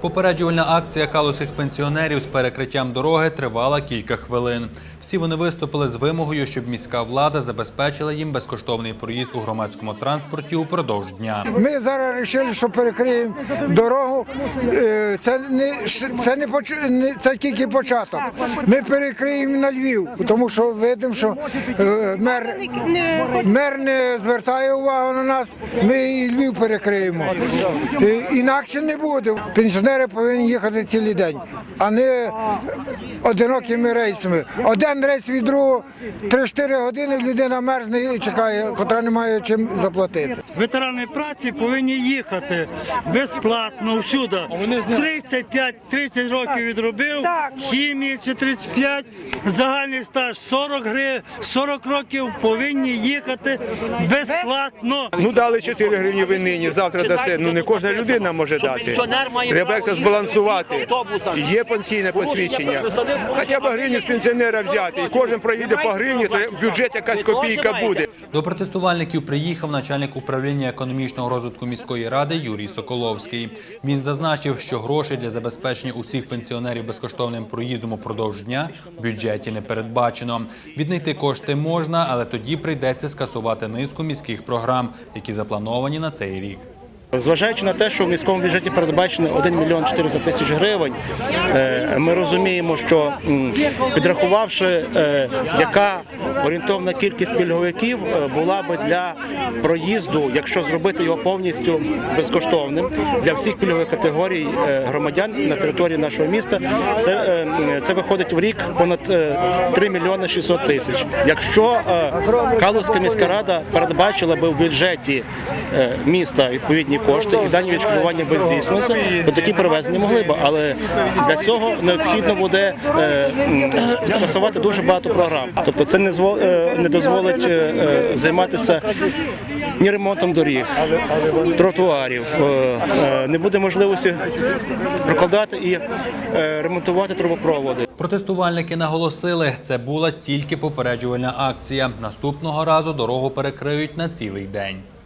Попереджувальна акція калуських пенсіонерів з перекриттям дороги тривала кілька хвилин. Всі вони виступили з вимогою, щоб міська влада забезпечила їм безкоштовний проїзд у громадському транспорті упродовж дня. Ми зараз вирішили, що перекриємо дорогу. Е, Це не це не поч- це тільки початок. Ми перекриємо на Львів, тому що видимо, що е, мер, мер не звертає увагу на нас. Ми і Львів перекриємо. Е, Інакше не буде. Пенсіонери повинні їхати цілий день, а не одинокими рейсами. Один рейс від другого 3-4 години людина мерзне і чекає, котра не має чим заплатити. Ветерани праці повинні їхати безплатно всюди. 35-30 років відробив, хімії чи 35, загальний стаж 40 гривень, 40 років повинні їхати безплатно. Ну дали 4 гривні ви нині, завтра дасте. Ну не кожна людина може дати. Треба як збалансувати. Є пенсійне посвідчення. Хоча б гривню з пенсіонера взяти. І кожен проїде по гривні, то в бюджет якась копійка буде. До протестувальників приїхав начальник управління економічного розвитку міської ради Юрій Соколовський. Він зазначив, що грошей для забезпечення усіх пенсіонерів безкоштовним проїздом упродовж дня в бюджеті не передбачено. Віднайти кошти можна, але тоді прийдеться скасувати низку міських програм, які заплановані на цей рік. Зважаючи на те, що в міському бюджеті передбачено 1 мільйон 400 тисяч гривень, е, ми розуміємо, що підрахувавши, е, яка орієнтовна кількість пільговиків е, була би для проїзду, якщо зробити його повністю безкоштовним для всіх пільгових категорій громадян на території нашого міста, це, це виходить в рік понад е, 3 мільйони 600 тисяч. Якщо Калузька міська рада передбачила би в бюджеті міста відповідні кошти і дані відшкодування би здійснилися, то такі перевезення могли б. Але для цього необхідно буде е, скасувати дуже багато програм. Тобто це не е, дозволить е, займатися ні ремонтом доріг, тротуарів, не буде можливості прокладати і ремонтувати трубопроводи. Протестувальники наголосили, це була тільки попереджувальна акція. Наступного разу дорогу перекриють на цілий день.